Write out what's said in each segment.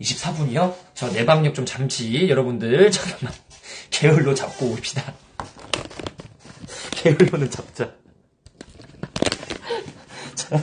24분이요? 저 내방력 좀 잠시 여러분들 잠깐만 게을로 잡고 옵시다. 게을로는 잡자. 자,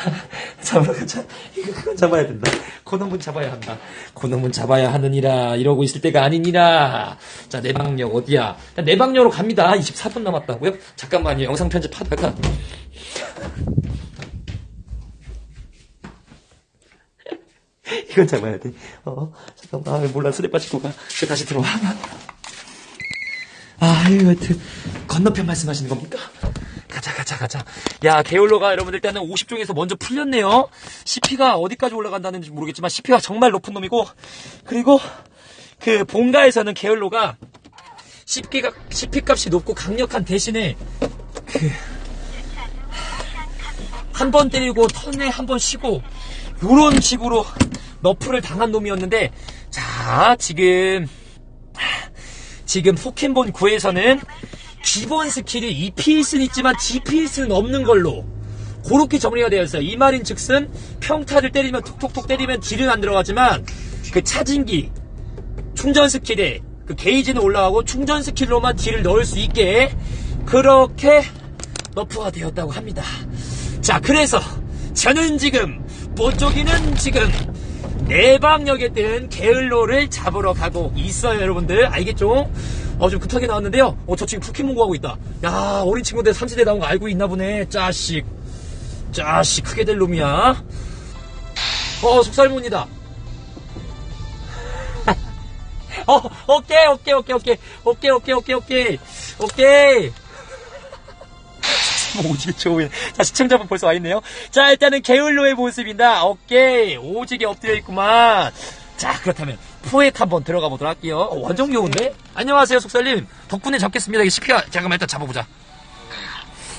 잡으러 가자. 이거 그건 잡아야 된다. 그놈은 잡아야 한다. 그놈은 잡아야 하느니라. 이러고 있을 때가 아니니라. 자, 내방력 어디야? 내방력으로 갑니다. 24분 남았다고요? 잠깐만요. 영상 편집하다가. 이건 잡아야 돼. 어, 잠깐만. 아, 몰라. 술에 빠지고 가. 다시 들어와. 아유, 하여튼, 건너편 말씀하시는 겁니까? 가자, 가자, 가자. 야, 게올로가 여러분들 일단은 50종에서 먼저 풀렸네요. CP가 어디까지 올라간다는지 모르겠지만, CP가 정말 높은 놈이고, 그리고, 그, 본가에서는 게올로가, CP가, CP 값이 높고 강력한 대신에, 그, 한 번 때리고, 턴에 한 번 쉬고, 요런 식으로 너프를 당한 놈이었는데, 자, 지금, 지금 포켓몬 9에서는 기본 스킬이 EPS는 있지만 GPS는 없는 걸로 그렇게 정리가 되어 있어요. 이 말인 즉슨 평타를 때리면 톡톡톡 때리면 딜은 안 들어가지만 그 차진기 충전 스킬에 그 게이지는 올라가고 충전 스킬로만 딜을 넣을 수 있게 그렇게 너프가 되었다고 합니다. 자, 그래서 저는 지금 보쪽이는 지금 내방역에 뜬 게을로를 잡으러 가고 있어요, 여러분들. 알겠죠? 어, 좀 급하게 나왔는데요. 어, 저 지금 포켓몬고 하고 있다. 야, 어린 친구들 3세대 나온 거 알고 있나 보네. 짜식. 짜식, 크게 될 놈이야. 어, 속살몬이다. 어, 오케이, 오케이, 오케이, 오케이. 오케이, 오케이, 오케이, 오케이. 오케이. 오지게 좋은. 자, 시청자분 벌써 와 있네요. 자, 일단은 게을로의 모습이다. 오케이. 오지게 엎드려 있구만. 자, 그렇다면 포획 한번 들어가 보도록 할게요. 어, 완전 귀여운데? 안녕하세요, 속살님. 덕분에 잡겠습니다. 이게 CP가 잠깐만 일단 잡아보자.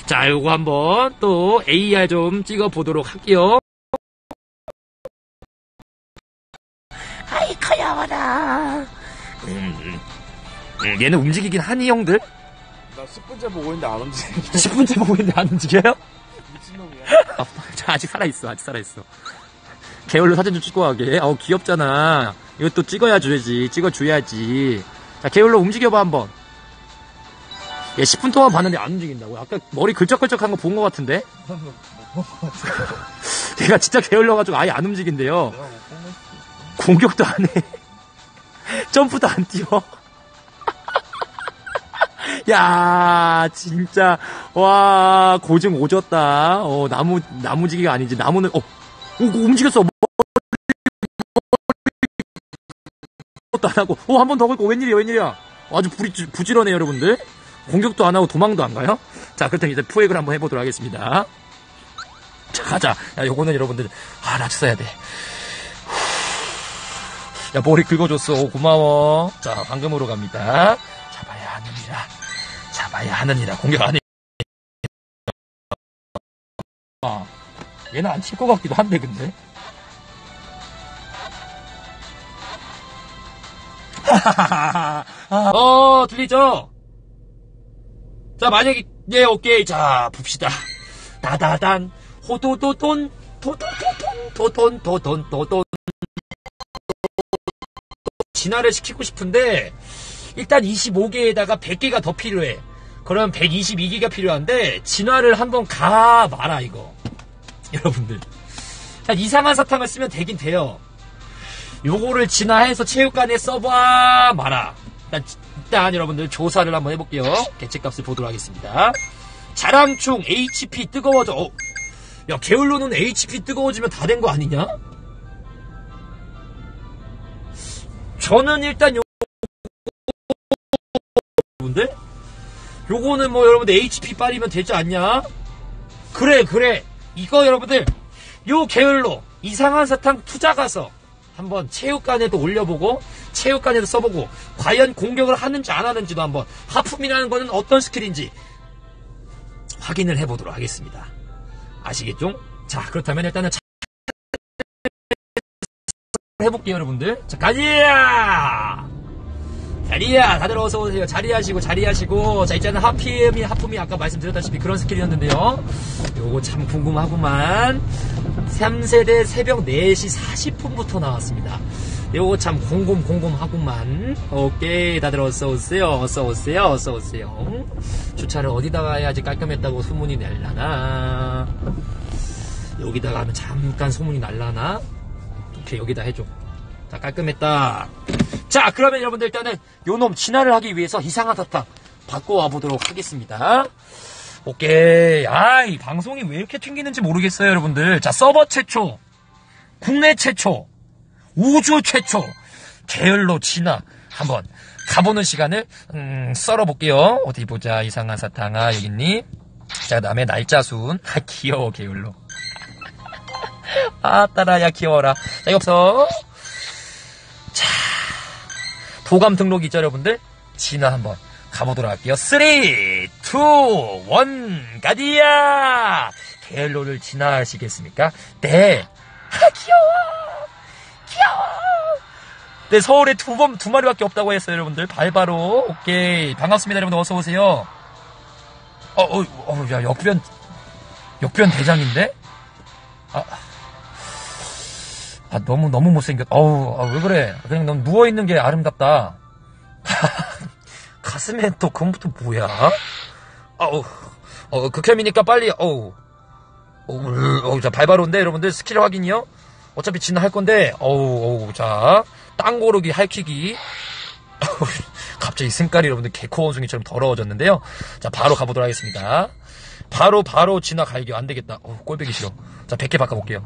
자, 요거 한번 또 AR 좀 찍어 보도록 할게요. 아이, 커야워라. 음, 음, 얘는 움직이긴 하니, 형들? 나 10분째 보고 있는데 안 움직여. 10분째 보고 있는데 안 움직여요? 미친놈이야. 아, 자, 아직 살아있어, 아직 살아있어. 개울로 사진 좀 찍고 가게. 어우, 귀엽잖아. 이것도 찍어야 줘야지. 찍어 줘야지. 자, 개울로 움직여봐, 한번. 얘 10분 동안 봤는데 안 움직인다고. 아까 머리 글적글적한 거본것 같은데? 걔가 진짜 게을러가지고 아예 안 움직인대요. 공격도 안 해. 점프도 안 뛰어. 야, 진짜, 와, 고증 오졌다. 어, 나무, 나무지기가 아니지. 나무는, 어, 오, 오, 움직였어. 것도 안 하고, 어, 한 번 더 걸고, 웬일이야, 웬일이야. 아주 부리, 부지런해, 여러분들. 공격도 안 하고 도망도 안 가요? 자, 그렇다면 이제 푸획을 한번 해보도록 하겠습니다. 자, 가자. 야, 요거는 여러분들, 아, 나 써야 돼. 야, 머리 긁어줬어. 오, 고마워. 자, 방금으로 갑니다. 잡아야 하느니라. 잡아야 하느니라. 공격 안 해. 아, 얘는 안 칠 것 같기도 한데, 근데. 어, 들리죠? 자, 만약에, 예, 오케이. 자, 봅시다. 다다단, 호도도돈, 도도도돈, 도돈, 도돈, 도돈. 진화를 시키고 싶은데, 일단 25개에다가 100개가 더 필요해. 그럼 122개가 필요한데, 진화를 한번 가 마라, 이거. 여러분들. 자, 이상한 사탕을 쓰면 되긴 돼요. 요거를 진화해서 체육관에 써봐 마라. 일단, 일단 여러분들 조사를 한번 해볼게요. 개체값을 보도록 하겠습니다. 자랑충 HP 뜨거워져. 어, 야, 게을로는 HP 뜨거워지면 다 된 거 아니냐? 저는 일단 요, 여러분들? 요거는 뭐 여러분들 HP 빨리면 되지 않냐? 그래, 그래. 이거 여러분들, 요 게을로, 이상한 사탕 투자 가서, 한번 체육관에도 올려보고 체육관에도 써보고 과연 공격을 하는지 안 하는지도 한번 하품이라는 거는 어떤 스킬인지 확인을 해보도록 하겠습니다. 아시겠죠? 자 그렇다면 일단은 차... 해볼게요 여러분들. 자 가자. 자리야 다들 어서 오세요. 자리하시고 자리하시고. 자 이제는 하품이 하품이 아까 말씀드렸다시피 그런 스킬이었는데요. 요거 참 궁금하구만. 3세대 새벽 4시 40분부터 나왔습니다. 요거 참 궁금궁금하구만. 오케이 다들 어서 오세요. 어서 오세요. 어서 오세요. 주차를 어디다가 해야지 깔끔했다고 소문이 날라나? 여기다가 하면 잠깐 소문이 날라나? 오케이 여기다 해줘. 자 깔끔했다 자 그러면 여러분들 일단은 요놈 진화를 하기 위해서 이상한 사탕 바꿔와 보도록 하겠습니다. 오케이. 아 이 방송이 왜 이렇게 튕기는지 모르겠어요 여러분들. 자 서버 최초 국내 최초 우주 최초 계열로 진화. 한번 가보는 시간을 음, 썰어볼게요. 어디 보자. 이상한 사탕아 여기 있니? 자 그 다음에 날짜 순. 아 귀여워 계열로. 아 따라야 귀여워라. 자 이거 자 도감 등록 있죠 여러분들? 진화 한번 가보도록 할게요. 3 2 1 가디야! 계열로를 진화하시겠습니까? 네. 아, 귀여워! 귀여워! 네 서울에 두 번 두 마리밖에 없다고 했어요 여러분들. 발바로. 오케이. 반갑습니다 여러분들. 어서 오세요. 어어야 어, 어, 야, 역변 역변 대장인데? 아, 아 너무 너무 못생겼. 어우 아, 왜 그래? 그냥 넌 누워 있는 게 아름답다. 가슴에 또 그건부터 뭐야? 어우 어 극혐이니까 빨리 어우 어우 어우 자 발바로인데 여러분들 스킬 확인이요. 어차피 진화 할 건데 어우 어우 자 땅 고르기 할퀴기. 갑자기 색깔이 여러분들 개코 원숭이처럼 더러워졌는데요. 자 바로 가보도록 하겠습니다. 바로 바로 진화 갈겨 안 되겠다. 어 꼴배기 싫어. 자 100개 바꿔볼게요.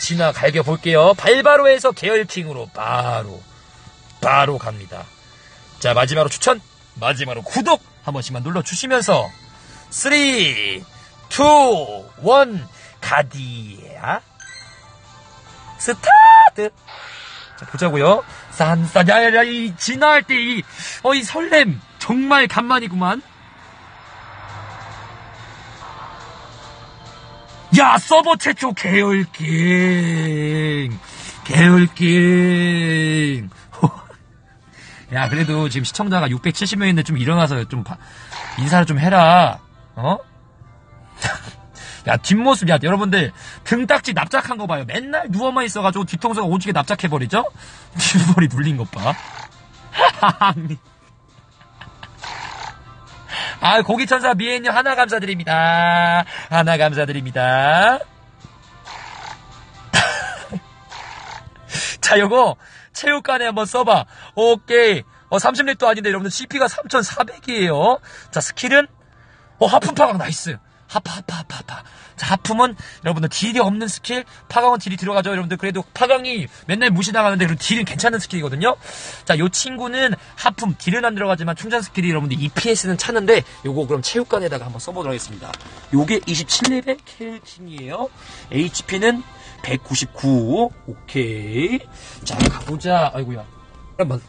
진화 갈겨 볼게요. 발바로에서 계열킹으로 바로 바로 갑니다. 자 마지막으로 추천 마지막으로 구독 한 번씩만 눌러 주시면서 3 2 1 가디야 스타트 자 보자고요. 싼싼 야야야 이 진화할 때 이 어이 설렘 정말 간만이구만. 야 서버 최초 계열킹 계열킹 야 그래도 지금 시청자가 670명인데 좀 일어나서 좀 바- 인사를 좀 해라. 어? 야 뒷모습 야 여러분들 등딱지 납작한 거 봐요. 맨날 누워만 있어가지고 뒤통수가 오지게 납작해버리죠? 뒷머리 눌린 것 봐 아, 고기천사 미애님 하나 감사드립니다. 하나 감사드립니다. 자, 요거, 체육관에 한번 써봐. 오케이. 어, 30립도 아닌데, 여러분들, CP가 3,400이에요. 자, 스킬은, 어, 하품 파강 나이스. 하파, 하파, 하파, 하파. 자, 하품은, 여러분들, 딜이 없는 스킬, 파강은 딜이 들어가죠, 여러분들. 그래도 파강이 맨날 무시당하는데, 그리고 딜은 괜찮은 스킬이거든요. 자, 요 친구는 하품, 딜은 안 들어가지만, 충전 스킬이 여러분들 EPS는 차는데, 요거 그럼 체육관에다가 한번 써보도록 하겠습니다. 요게 27레벨 켈킹이에요. HP는 199. 오케이. 자, 가보자. 아이고야. 한번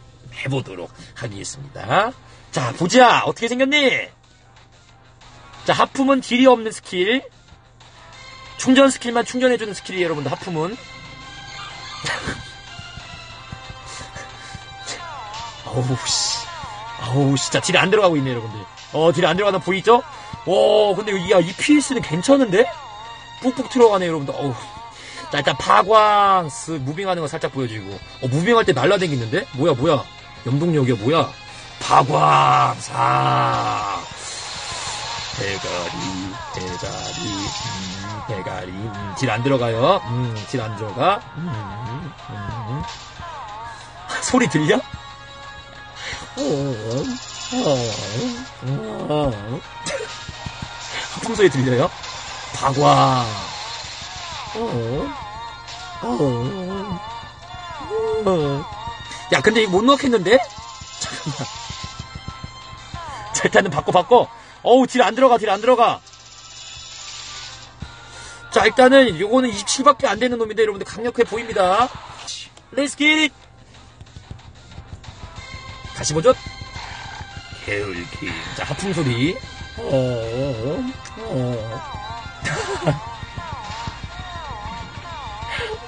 해보도록 하겠습니다. 자, 보자. 어떻게 생겼니? 자, 하품은 딜이 없는 스킬. 충전 스킬만 충전해주는 스킬이 여러분들 하품은. 어우, 씨. 어우, 진짜 딜이 안 들어가고 있네, 여러분들. 어, 딜이 안 들어가나 보이죠? 오, 근데 이- 야, 이 PS는 괜찮은데? 푹푹 들어가네, 여러분들. 어우. 자, 일단 파광, 스, 무빙하는 거 살짝 보여주고. 어, 무빙할 때 날라다니는데? 뭐야, 뭐야. 염동력이야, 뭐야. 파광, 사. 대가리, 대가리, 음, 대가리, 음, 딜안 들어가요. 음, 딜안 들어가. 음, 음, 음. 소리 들려? 어, 어, 어. 들려요? 어, 어, 어. 야, 근데 이거 못 넣겠는데? 잠깐만. 자, 일단은 바꿔, 바꿔. 어우, 딜 안 들어가, 딜 안 들어가. 자, 일단은, 요거는 27밖에 안 되는 놈인데, 여러분들 강력해 보입니다. It! 다시 보죠. 개울킹. 자, 하품 소리. 어, 어.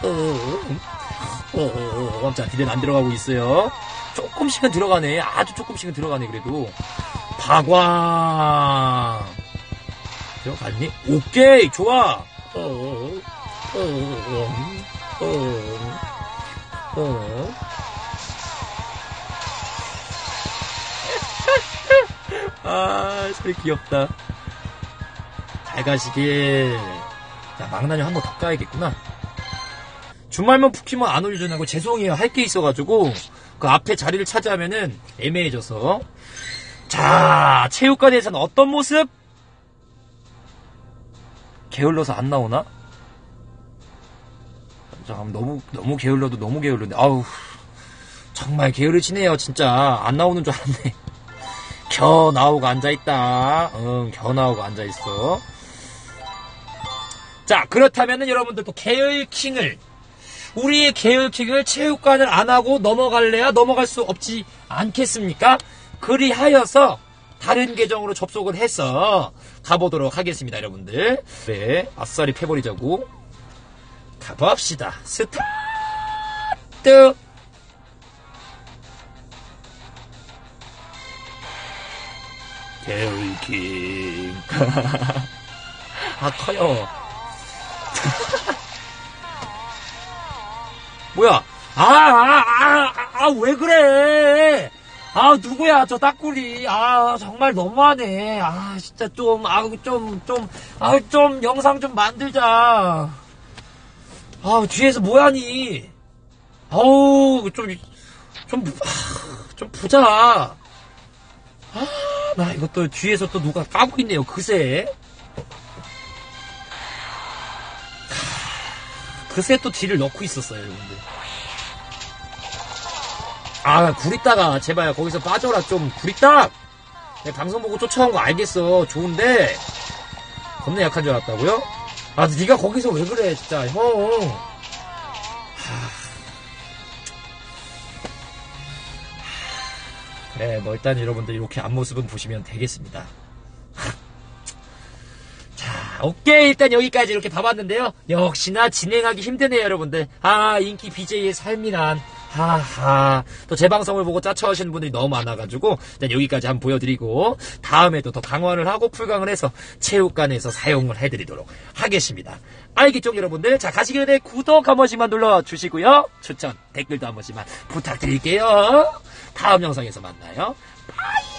어, 어, 어, 자, 딜은 안 들어가고 있어요. 조금씩은 들어가네. 아주 조금씩은 들어가네, 그래도. 박광. 들어갔니? 오케이, 좋아. 어, 어, 어, 어, 어. 아, 소리 귀엽다. 잘 가시길. 자, 망나뇽 한번 더 까야겠구나. 주말만 푹 키면 안 올려주냐고 죄송해요. 할 게 있어가지고. 그 앞에 자리를 차지하면은 애매해져서. 자, 체육관에서는 어떤 모습? 게을러서 안 나오나? 잠깐 너무 너무 게을러도 너무 게을른데. 아우 정말 게으르시네요 진짜. 안 나오는 줄 알았네. 겨 나오고 앉아있다. 응겨 나오고 앉아있어. 자 그렇다면은 여러분들도 계열킹을 우리의 계열킹을 체육관을 안 하고 넘어갈래야 넘어갈 수 없지 않겠습니까 그리하여서 다른 계정으로 접속을 해서 가보도록 하겠습니다, 여러분들. 네, 아싸리 패버리자고. 가봅시다. 스타트! 게을킹. 아, 커요. 뭐야? 아, 아, 아, 아, 왜 그래? 아, 누구야, 저 딱구리. 아, 정말 너무하네. 아, 진짜 좀, 아, 좀, 좀, 아, 좀, 영상 좀 만들자. 아, 뒤에서 뭐하니? 아우, 좀, 좀, 아, 좀 보자. 아, 나 이것도 뒤에서 또 누가 까고 있네요, 그새. 그새 또 뒤를 넣고 있었어요, 여러분들. 아, 구리따가 제발 거기서 빠져라 좀 구리따. 내 방송 보고 쫓아온 거 알겠어. 좋은데 겁나 약한 줄 알았다고요? 아, 네가 거기서 왜 그래, 진짜 형. 하... 그래, 뭐 일단 여러분들 이렇게 앞모습은 보시면 되겠습니다. 자, 오케이 일단 여기까지 이렇게 봐봤는데요. 역시나 진행하기 힘드네요, 여러분들. 아, 인기 BJ의 삶이 난. 하하. 또제 방송을 보고 짜쳐하시는 분들이 너무 많아가지고, 일단 여기까지 한번 보여드리고, 다음에도 더 강화를 하고 풀강을 해서 체육관에서 사용을 해드리도록 하겠습니다. 알겠죠, 여러분들? 자, 가시기 전에 구독 한 번씩만 눌러주시고요. 추천, 댓글도 한 번씩만 부탁드릴게요. 다음 영상에서 만나요. 바이!